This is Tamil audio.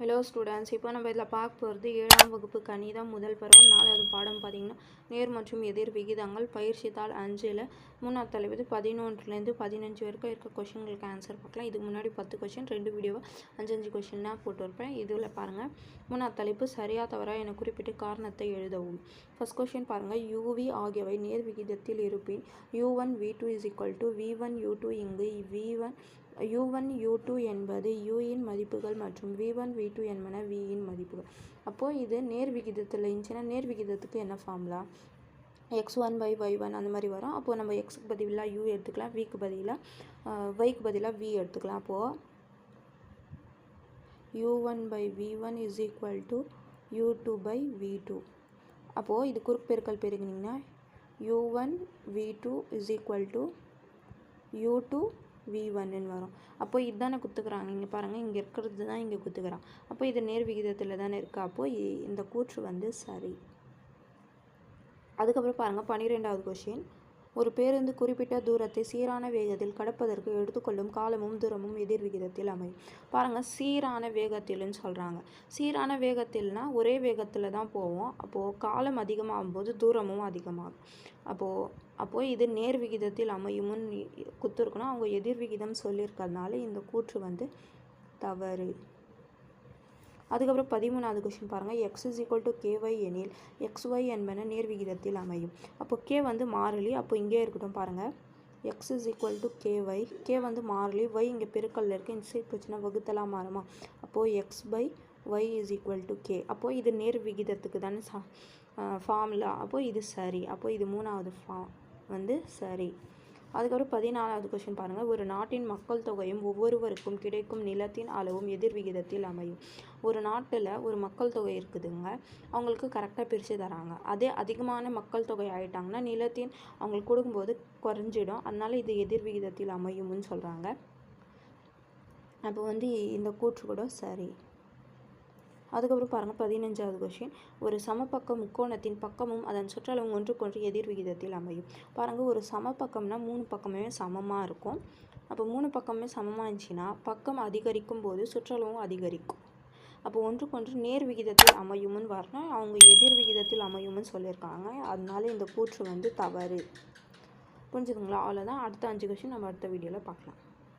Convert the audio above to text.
ஹலோ ஸ்டூடெண்ட்ஸ் இப்போ நம்ம இதில் பார்க்க போகிறது ஏழாம் வகுப்பு கணிதம் முதல் பருவம் நாலாவது பாடம் பார்த்தீங்கன்னா நேர் மற்றும் எதிர் விகிதங்கள் பயிற்சி தாள் அஞ்சில் மூணாவது தலைப்பு பதினொன்றுலேருந்து பதினஞ்சு வரைக்கும் இருக்க கொஷின்களுக்கு ஆன்சர் பார்க்கலாம். இதுக்கு முன்னாடி பத்து கொஷின் ரெண்டு வீடியோவை அஞ்சு அஞ்சு கொஷினாக போட்டிருப்பேன். இதில் பாருங்கள் மூணாவது தலைப்பு சரியா தவறாக என குறிப்பிட்டு காரணத்தை எழுதவும். ஃபஸ்ட் கொஷின் பாருங்கள் யூவி ஆகியவை நேர் விகிதத்தில் இருப்பின் U one V two is equal to V one U two இங்கு V one U one U two என்பது யூயின் மதிப்புகள் மற்றும் வி ஒன் வி டூ என்பன வியின் மதிப்புகள். அப்போது இது நேர் விகிதத்தில் இருந்துச்சுன்னா நேர் விகிதத்துக்கு என்ன formula X one by Y one அந்த மாதிரி வரும். அப்போது நம்ம எக்ஸுக்கு பதிலாக யூ எடுத்துக்கலாம். விக்கு பதிலாக ஒய்க்கு பதிலாக வி எடுத்துக்கலாம். அப்போது U one by V one is equal to U two by V two அப்போது இது குறுக்கு பெருக்கல் பெருக்கினீங்கன்னா U one V two is equal to U two V ஒன்னு வரும். அப்போ இதுதானே குத்துக்கிறாங்க. இங்கே பாருங்கள் இங்கே இருக்கிறது தான் இங்கே குத்துக்கிறான். அப்போ இது நேர் விகிதத்தில் தானே இருக்குது அப்போது இந்த கூற்று வந்து சரி. அதுக்கப்புறம் பாருங்கள் பன்னிரெண்டாவது கொஷின் ஒரு பேருந்து குறிப்பிட்ட தூரத்தை சீரான வேகத்தில் கடப்பதற்கு எடுத்துக்கொள்ளும் காலமும் தூரமும் எதிர் விகிதத்தில் அமையும். பாருங்கள் சீரான வேகத்தில்னு சொல்கிறாங்க சீரான வேகத்தில்னா ஒரே வேகத்தில் தான் போவோம். அப்போது காலம் அதிகமாகும் போது தூரமும் அதிகமாகும். அப்போது அப்போது இது நேர் விகிதத்தில் அமையும்னு குத்துருக்குன்னா அவங்க எதிர் விகிதம் சொல்லியிருக்கறதுனால இந்த கூற்று வந்து தவறு. அதுக்கப்புறம் பதிமூணாவது கொஷின் பாருங்கள் X is equal to KY எனில் எக்ஸ் ஒய் என்பன நேர் விகிதத்தில் அமையும். அப்போ கே வந்து மாறிலி அப்போ இங்கே இருக்கட்டும் பாருங்கள் X is equal to KY K வந்து மாறிலி ஒய் இங்கே பெருக்கல்ல இருக்குது இந்த சைட் போச்சுன்னா வகுத்தலாம் மாறுமா? அப்போது X by Y is equal to K அப்போது இது நேர் விகிதத்துக்கு தானே சா ஃபார்முலா அப்போது இது சரி. அப்போது இது மூணாவது ஃபா வந்து சரி. அதுக்கப்புறம் பதினாலாவது கொஷின் பாருங்கள் ஒரு நாட்டின் மக்கள் தொகையும் ஒவ்வொருவருக்கும் கிடைக்கும் நிலத்தின் அளவும் எதிர் விகிதத்தில் அமையும். ஒரு நாட்டில் ஒரு மக்கள் தொகை இருக்குதுங்க. அவங்களுக்கு கரெக்டாக பிரித்து தராங்க. அதே அதிகமான மக்கள் தொகை ஆகிட்டாங்கன்னா நிலத்தின் அவங்களுக்கு கொடுக்கும்போது குறைஞ்சிடும். அதனால இது எதிர் விகிதத்தில் அமையும்னு சொல்கிறாங்க அப்போ வந்து இந்த கூற்று கூட சரி. அதுக்கப்புறம் பாருங்கள் பதினஞ்சாவது கொஷின் ஒரு சமபக்க முக்கோணத்தின் பக்கமும் அதன் சுற்றளவும் ஒன்றுக்கொன்று எதிர் விகிதத்தில் அமையும். பாருங்கள் ஒரு சமபக்கம்னா மூணு பக்கமே சமமாக இருக்கும். அப்போ மூணு பக்கமே சமமாக இருந்துச்சுன்னா பக்கம் அதிகரிக்கும் போது சுற்றளவும் அதிகரிக்கும். அப்போ ஒன்றுக்கொன்று நேர் விகிதத்தில் அமையும்னு வரணும். அவங்க எதிர் விகிதத்தில் அமையும்னு சொல்லியிருக்காங்க. அதனால இந்த கூற்று வந்து தவறு. புரிஞ்சுக்கோங்களா அவ்வளோதான் அடுத்த அஞ்சு கொஷின் நம்ம அடுத்த வீடியோவில் பார்க்கலாம்.